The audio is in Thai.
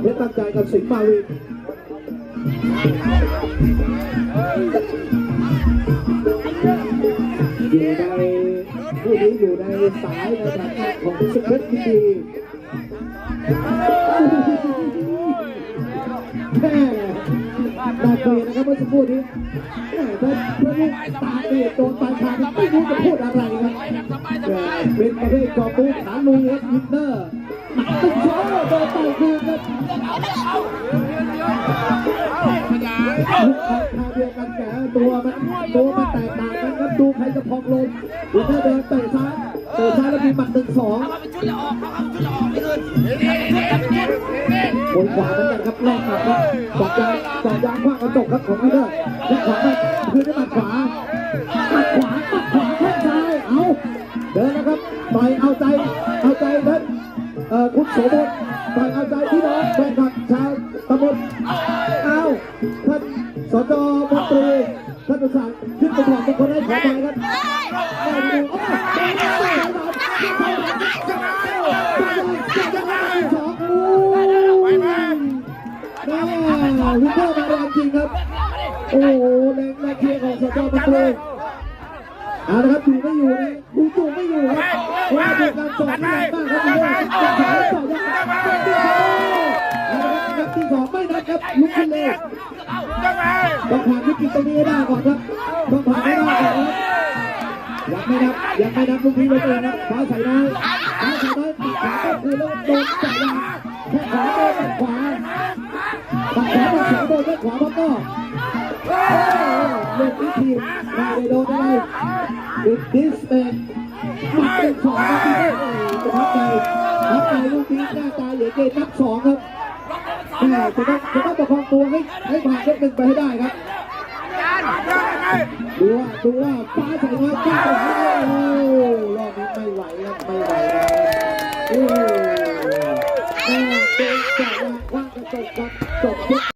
เพชรตั้งใจกับสิงห์มาวินอยู่ในผู้นี้อยู่ในสายในฐานะของสุเพชรยินดีแม่นาเกลียนะครับเมื่อสักครู่นี้แม่ถ้าเพื่อนลูกตาเนี่ยโดนตายคาไม่รู้จะพูดอะไรครับเป็นประเภทกอบตู้ขาลุยครับอินเนอร์ ติดขวาโดนต่อยคืนครับลูกค้าทางเดียวกันแต่ตัวมันตัวมันแตกต่างกันครับดูใครจะพองลมหรือถ้าเดินเตะซ้ายเตะซ้ายแล้วมีหมัดหนึ่งสองบนขวาเหมือนกันครับแลกหมัดครับสองยางสองยางขว้างกระจกครับของพี่เลิศและขวามาพื้นด้วยหมัดขวาหมัดขวาหมัดขวาแข้งซ้ายเอาเดินนะครับต่อยเอาใจเอาใจท่าน อ่อคุณโสมนต่อยเอาใจพี่น้องแฟนคลับชาวตำบลเอาวท่านสจมนตรีท่านประสานขึ้นไปถอดเป็นคนให้ขอไปครับได้ดูโอ้ยได้ได้ได้สองโอ้ยแม่วินเทอร์มาแรงจริงครับ โอ้โหแรงแรงเคียของสจมนตรีเอาละครับอยู่ไม่อยู่นะดูจูไม่อยู่ครับว่าเป็นการสอบที่แรงมากครับ ลุกขึ้นเลยต้องผ่านวิกฤตตรงนี้ให้ได้ก่อนครับต้องผ่านให้ได้ก่อนครับยังไม่นับยังไม่นับลูกนี้ไว้เลยนะฟ้าใส่น้อยฟ้าใส่น้อยปัดขาก็คือแล้วโดนจับยาแค่ขวาโดนปัดขวาปัดขวาปัดขวาโดนแค่ขวาพับก็เลือกวิธีไม่ได้โดนอะไรดิดิสเป็นปัดเป็นสองครับพี่โอ้โหประทับใจประทับใจลูกนี้หน้าตาเหลือเกินนับสองครับ แม่จะต้องต้องประคองตัวให้ให้ผ่านยกหนึ่งไปให้ได้ครับดูว่าดูว่าฟ้าใส่น้อยฟ้าใส่น้อยโอ้รอบนี้ไม่ไหวครับไม่ไหวแล้วโอ้แม่เดินจากว่างกระจกครับจบยก